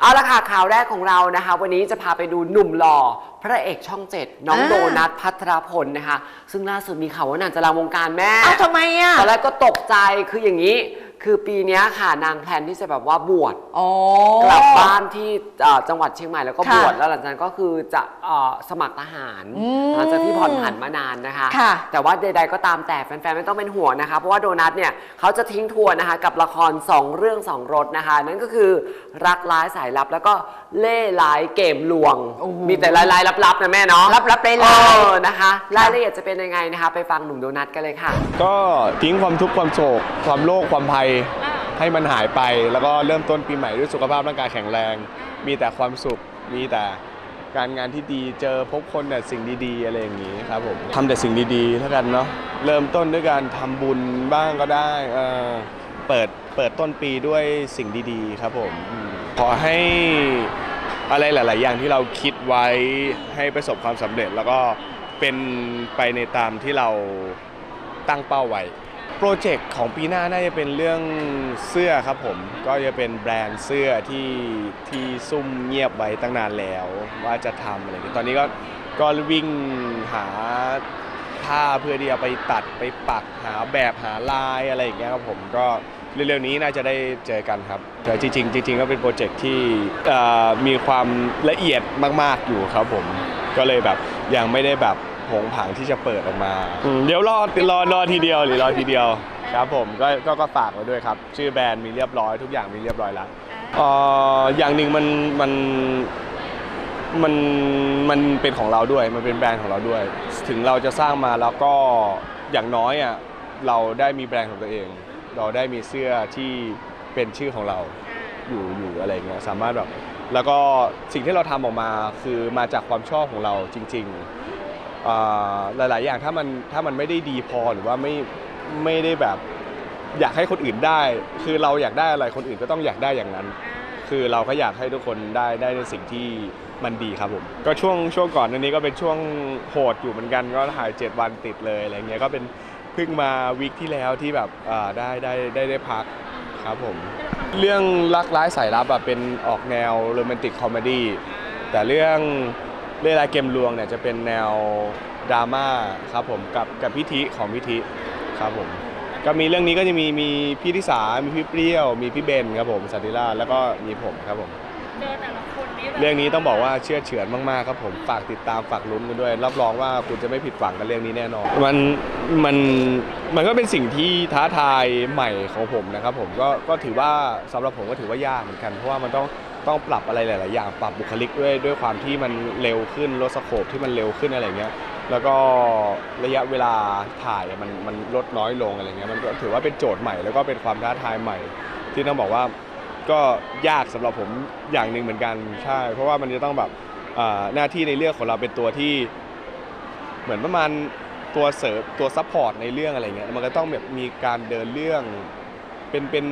เอาละค่ะข่าวแรกของเรานะคะ วันนี้จะพาไปดูหนุ่มหล่อ พระเอกช่องเจ็ดน้องอ่า โดนัทพัทรพลนะคะ ซึ่งล่าสุดมีข่าวว่านางจะลาวงการแม่ เอ้าทำไมอะ ตอนแรกก็ตกใจคืออย่างนี้ คือปีเนี้ยค่ะนางแพลนที่จะแบบว่าบวชอ๋อ กลับบ้านที่เอ่อจังหวัดเชียงใหม่แล้วก็ค่ะบวชแล้วหลังจากนั้นก็คือจะเอ่อสมัครทหารอืมหลังจากที่ผ่อนผันมานานนะคะ ค่ะแต่ว่าใด ๆ ก็ตามแต่แฟนๆไม่ต้องเป็นห่วงนะคะ เพราะว่าโดนัทเนี่ยเขาจะทิ้งทวนนะคะ กับละคร 2 เรื่อง 2รสนะคะ นั่นก็คือรักร้ายสายลับแล้วก็เล่ร้ายเกมลวง โอ้โหมีแต่ลายๆลับๆนะแม่เนาะลับๆลายๆ เออนะคะรายละเอียดจะเป็นยังไงนะคะ ไปฟังหนุ่มโดนัทกันเลยค่ะ ก็ทิ้งความทุกข์ความโศกความโลภความภัยให้มันหายไป แล้วก็เริ่มต้นปีใหม่ด้วยสุขภาพร่างกายแข็งแรง มีแต่ความสุข มีแต่การงานที่ดี เจอพบคนแต่สิ่งดีๆอะไรอย่างนี้ครับผมทำแต่สิ่งดีๆเท่ากันเนาะ เริ่มต้นด้วยการทำบุญบ้างก็ได้เออเปิด เปิดต้นปีด้วยสิ่งดีๆ ครับผมอืมขอให้อะไรหลาย ๆ อย่างที่เราคิดไว้ให้ประสบความสำเร็จ แล้วก็เป็นไปในตามที่เราตั้งเป้าไว้ โปรเจกต์ของปีหน้าน่าจะเป็นเรื่องเสื้อครับผม ก็จะเป็นแบรนด์เสื้อที่ที่ซุ่มเงียบไว้ตั้งนานแล้ว ว่าจะทำอะไรอย่างเงี้ยตอนนี้ก็ก็วิ่งหาผ้าเพื่อที่จะไปตัดไปปักหาแบบหาลายอะไรอย่างเงี้ยครับผมก็เร็วๆนี้น่าจะได้เจอกันครับแต่จริงๆจริงๆก็เป็นโปรเจกต์ที่มีความละเอียดมาก ๆอยู่ครับผมก็เลยแบบยังไม่ได้แบบ ผงผางที่จะเปิดออกมา อืมเดี๋ยวรอรอรอทีเดียวหรือรอทีเดียวครับผมก็ก็ก็ฝากไว้ด้วยครับ ชื่อแบรนด์มีเรียบร้อยทุกอย่างมีเรียบร้อยแล้วเอ่ออย่างหนึ่งมันมันมันมันเป็นของเราด้วยมันเป็นแบรนด์ของเราด้วย ถึงเราจะสร้างมาแล้วก็อย่างน้อยอะเราได้มีแบรนด์ของตัวเอง เราได้มีเสื้อที่เป็นชื่อของเรา อยู่อยู่อะไรเงี้ยสามารถแบบแล้วก็สิ่งที่เราทำออกมาคือมาจากความชอบของเราจริงๆอ่า หลาย ๆ อย่างถ้ามันถ้ามันไม่ได้ดีพอหรือว่าไม่ไม่ได้แบบอยากให้คนอื่นได้ คือเราอยากได้อะไรคนอื่นก็ต้องอยากได้อย่างนั้น คือเราก็อยากให้ทุกคนได้ได้ในสิ่งที่มันดีครับผมก็ช่วงช่วงก่อนอันนี้ก็เป็นช่วงโหดอยู่เหมือนกันก็ถ่าย 7 วันติดเลยอะไรเงี้ยก็เป็นเพิ่งมาวีคที่แล้วที่แบบอ่าได้ได้ได้ได้พักครับผม เรื่องรักร้ายสายลับอะเป็นออกแนวโรแมนติกคอมเมดี้แต่เรื่อง เรื่องรายเกมลวงเนี่ยจะเป็นแนวดราม่าครับผมกับกับพิธีของพิธีครับผมก็มีเรื่องนี้ก็จะมีมีพี่ทิสามีพี่เปรี้ยว มีพี่เบนครับผมสันติราชแล้วก็มีผมครับผม เจอแต่ละคนนี่แบบเรื่องนี้ต้องบอกว่าเชื่อเฉือนมากๆครับผมฝากติดตามฝากลุ้นกันด้วย รับรองว่าคุณจะไม่ผิดหวังกับเรื่องนี้แน่นอน มันมันมันก็เป็นสิ่งที่ท้าทายใหม่ของผมนะครับผมก็ก็ถือว่าสำหรับผมก็ถือว่ายากเหมือนกันเพราะว่ามันต้อง ต้องปรับอะไรหลาย ๆ อย่างปรับบุคลิกด้วยด้วยความที่มันเร็วขึ้นลดสโคปที่มันเร็วขึ้นอะไรเงี้ยแล้วก็ระยะเวลาถ่ายมันมันลดน้อยลงอะไรเงี้ยมันก็ถือว่าเป็นโจทย์ใหม่แล้วก็เป็นความท้าทายใหม่ ที่ต้องบอกว่าก็ยากสำหรับผมอย่างหนึ่งเหมือนกันใช่ เพราะว่ามันจะต้องแบบหน้าที่ในเรื่องของเราเป็นตัวที่เหมือนประมาณตัวเสริมตัวซัพพอร์ตในเรื่องอะไรเงี้ยมันก็ต้องแบบมีการเดินเรื่องเป็นเป็น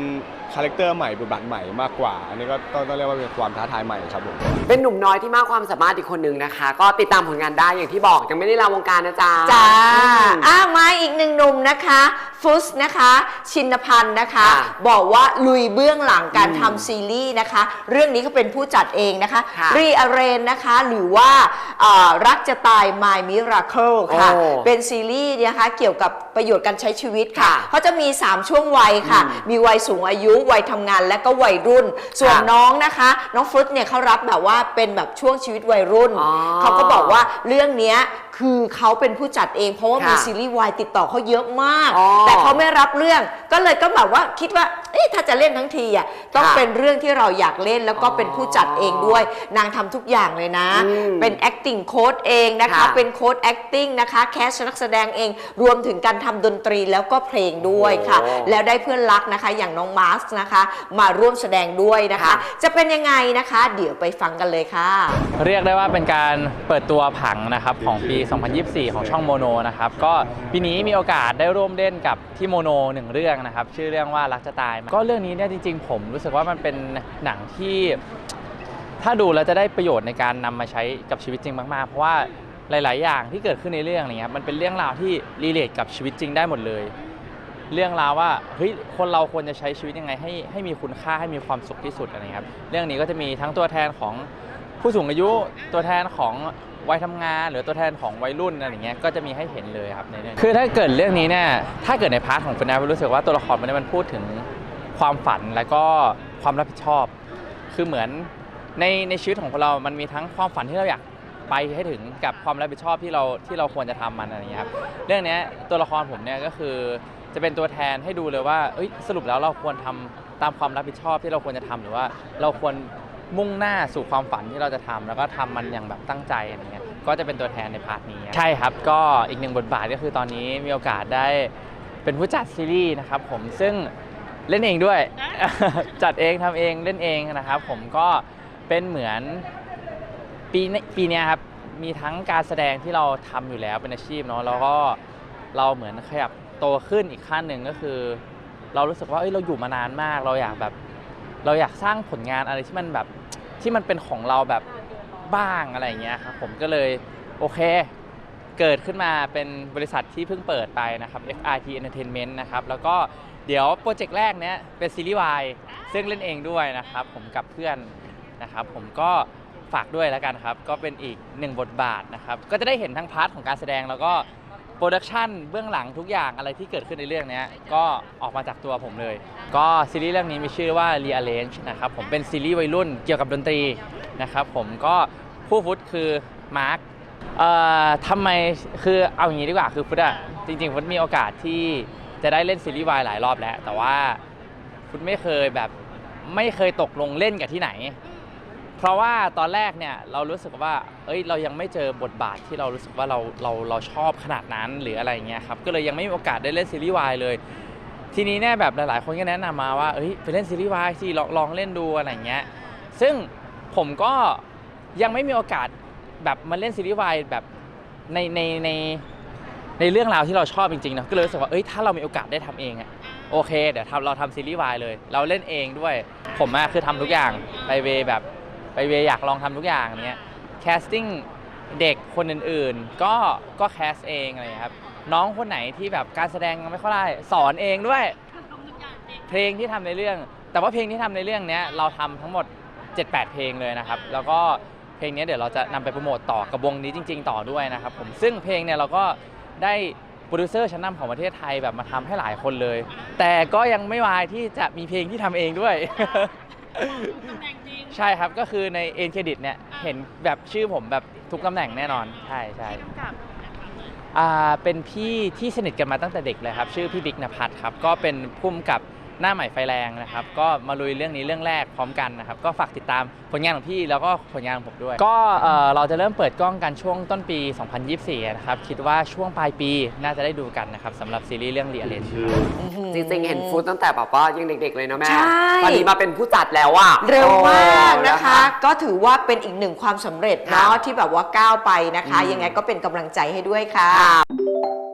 คาแรคเตอร์ใหม่บทบาทใหม่มากกว่า อันนี้ก็ต้องต้องเรียกว่าเป็นความท้าทายใหม่ครับผม เป็นหนุ่มน้อยที่มากความสามารถอีกคนนึงนะคะ ก็ติดตามผลงานได้อย่างที่บอกยังไม่ได้ลาวงการนะจ๊ะจ้าอืมอะมาอีกหนึ่งหนุ่มนะคะฟุสนะคะ ชินพันธ์นะคะค่ะบอกว่าลุยเบื้องหลังการอืมทำซีรีส์นะคะ เรื่องนี้เขาเป็นผู้จัดเองนะคะค่ะรีอาเรนนะคะ หรือว่าเอ่อรักจะตาย My Miracle ค่ะโอ้เป็นซีรีส์นะคะเกี่ยวกับประโยชน์การใช้ชีวิตค่ะค่ะเขาจะมี 3 ช่วงวัยค่ะอืมมีวัยสูงอายุวัยทำงานและก็วัยรุ่น ส่วนค่ะน้องนะคะ น้องฟรุตเนี่ยเขารับแบบว่าเป็นแบบช่วงชีวิตวัยรุ่นอ๋อเขาก็บอกว่าเรื่องเนี้ยคือเขาเป็นผู้จัดเอง เพราะว่ามีค่ะซีรีส์วายติดต่อเขาเยอะมากอ๋อแต่เขาไม่รับเรื่องก็เลยก็แบบว่าคิดว่าเอ๊ะถ้าจะเล่นทั้งทีอะต้องค่ะเป็นเรื่องที่เราอยากเล่นแล้วก็อ๋อเป็นผู้จัดเองด้วย นางทำทุกอย่างเลยนะ อืมเป็น acting coach เองนะคะ ค่ะเป็นโค้ด acting นะคะแคสนักแสดงเองรวมถึงการทำดนตรีแล้วก็เพลงด้วยค่ะ โอ้แล้วได้เพื่อนรักนะคะอย่างน้องมาร์สนะคะ มาร่วมแสดงด้วยนะคะ ค่ะ จะเป็นยังไงนะคะ เดี๋ยวไปฟังกันเลยค่ะ เรียกได้ว่าเป็นการเปิดตัวผังนะครับของปี 2024 ของช่องโมโนนะครับ ก็ปีนี้มีโอกาสได้ร่วมเล่นกับที่โมโนหนึ่งเรื่องนะครับ ชื่อเรื่องว่ารักจะตายก็เรื่องนี้เนี่ยจริง ๆ ผมรู้สึกว่ามันเป็นหนังที่ถ้าดูแล้วจะได้ประโยชน์ในการนำมาใช้กับชีวิตจริงมาก ๆ เพราะว่าหลาย ๆ อย่างที่เกิดขึ้นในเรื่องอะไรเงี้ยมันเป็นเรื่องราวที่รีเลทกับชีวิตจริงได้หมดเลย เรื่องราวว่าเฮ้ยคนเราควรจะใช้ชีวิตยังไงให้ให้มีคุณค่าให้มีความสุขที่สุดอะไรครับเรื่องนี้ก็จะมีทั้งตัวแทนของผู้สูงอายุตัวแทนของวัยทำงาน หรือตัวแทนของวัยรุ่นอะไรเงี้ยก็จะมีให้เห็นเลยครับในเรื่องคือถ้าเกิดเรื่องนี้เนี่ยถ้าเกิดในพาร์ทของคุณแอฟรู้สึกว่าตัวละครมันเนมันพูดถึง ความฝันแล้วก็ความรับผิดชอบ คือเหมือนในในชีวิตของคนเรา มันมีทั้งความฝันที่เราอยากไปให้ถึงกับความรับผิดชอบที่เราที่เราควรจะทำมันอะไรอย่างเงี้ยครับ เรื่องเนี้ยตัวละครผมเนี่ยก็คือจะเป็นตัวแทนให้ดูเลยว่าสรุปแล้วเราควรทำตามความรับผิดชอบที่เราควรจะทำหรือว่า เราควรมุ่งหน้าสู่ความฝันที่เราจะทำแล้วก็ทำมันอย่างแบบตั้งใจอะไรเงี้ยก็จะเป็นตัวแทนในพาร์ทนี้ใช่ครับ ก็อีกหนึ่งบทบาทก็คือตอนนี้มีโอกาสได้เป็นผู้จัดซีรีส์นะครับผมซึ่ง เล่นเองด้วย จัดเองทำเองเล่นเองนะครับ ผมก็เป็นเหมือนปีนี้ปีเนี้ยครับมีทั้งการแสดงที่เราทำอยู่แล้วเป็นอาชีพเนาะแล้วก็เราเหมือนขยับโตขึ้นอีกขั้นหนึ่งก็คือ เรารู้สึกว่าเอ้ยเราอยู่มานานมาก เราอยากแบบ เราอยากสร้างผลงานอะไรที่มันแบบที่มันเป็นของเราแบบบ้างอะไรอย่างเงี้ยครับผมก็เลยโอเค เกิดขึ้นมาเป็นบริษัทที่เพิ่งเปิดไปนะครับ FRT Entertainment นะครับแล้วก็ เดี๋ยวโปรเจกต์แรกเนี้ยเป็นซีรีส์วายซึ่งเล่นเองด้วยนะครับ ผมกับเพื่อนนะครับ ผมก็ฝากด้วยแล้วกันครับ ก็เป็นอีกหนึ่งบทบาทนะครับ ก็จะได้เห็นทั้งพาร์ทของการแสดงแล้วก็โปรดักชันเบื้องหลังทุกอย่างอะไรที่เกิดขึ้นในเรื่องเนี้ยก็ออกมาจากตัวผมเลย ก็ซีรีส์เรื่องนี้มีชื่อว่า Rearrange นะครับผมเป็นซีรีส์วัยรุ่นเกี่ยวกับดนตรีนะครับผมก็ผู้ฟุตคือมาร์คเอ่อทำไมคือเอาอย่างนี้ดีกว่าคือฟุตอะจริงๆฟุตมีโอกาสที่ จะได้เล่นซีรีส์วายหลายรอบแล้ว แต่ว่าฟุตไม่เคยแบบไม่เคยตกลงเล่นกับที่ไหน เพราะว่าตอนแรกเนี่ยเรารู้สึกว่า เอ้ยเรายังไม่เจอบทบาทที่เรารู้สึกว่าเราเราเราชอบขนาดนั้นหรืออะไรเงี้ยครับก็เลยยังไม่มีโอกาสได้เล่นซีรีส์วายเลย ทีนี้เนี่ยแบบหลาย ๆ คนก็แนะนำมาว่าเอ้ยไปเล่นซีรีส์วายสิลองลองเล่นดูอะไรเงี้ยซึ่งผมก็ยังไม่มีโอกาสแบบมาเล่นซีรีส์วายแบบในในใน ในเรื่องราวที่เราชอบจริงๆนะก็เลยรู้สึกว่าเอ้ยถ้าเรามีโอกาสได้ทำเองอะโอเค เดี๋ยวทำเราทำซีรีส์วายเลย เราเล่นเองด้วย ผมอะคือทำทุกอย่างไปเวแบบไปเวอยากลองทำทุกอย่างเนี้ยแคสติ้งเด็กคนอื่นๆ ก็ก็แคสเองอะไรครับน้องคนไหนที่แบบการแสดงยังไม่ค่อยได้สอนเองด้วย เพลงที่ทำในเรื่อง แต่ว่าเพลงที่ทำในเรื่องเนี้ยเราทำทั้งหมด 7-8 เพลงเลยนะครับ แล้วก็เพลงเนี้ยเดี๋ยวเราจะนำไปโปรโมตต่อกับวงนี้จริง ๆ ต่อด้วยนะครับผมซึ่งเพลงเนี่ยเราก็ ได้โปรดิวเซอร์ชั้นนำของประเทศไทยแบบมาทำให้หลายคนเลย แต่ก็ยังไม่วายที่จะมีเพลงที่ทำเองด้วยใช่ครับก็คือในเอ็นเครดิตเนี่ยเห็นแบบชื่อผมแบบทุกตำแหน่งแน่นอนใช่ใช่อ่าเป็นพี่ที่สนิทกันมาตั้งแต่เด็กเลยครับ ชื่อพี่บิ๊กนภัทรครับ ก็เป็นพุ่มกับ หน้าใหม่ไฟแรงนะครับ ก็มาลุยเรื่องนี้เรื่องแรกพร้อมกันนะครับ ก็ฝากติดตามผลงานของพี่แล้วก็ผลงานของผมด้วย ก็เอ่อเราจะเริ่มเปิดกล้องกันช่วงต้นปี 2024 นะครับ คิดว่าช่วงปลายปีน่าจะได้ดูกันนะครับสำหรับซีรีส์เรื่อง Rearrange ครับจริงๆ เห็นฟุตตั้งแต่แบบว่ายังเด็กๆเลยนะแม่ ใช่ ตอนนี้มาเป็นผู้จัดแล้วอะเร็วมากโอ้ นะคะ ก็ถือว่าเป็นอีกหนึ่งความสำเร็จเนาะค่ะ ที่แบบว่าก้าวไปนะคะอืมยังไงก็เป็นกำลังใจให้ด้วยค่ะ ค่ะ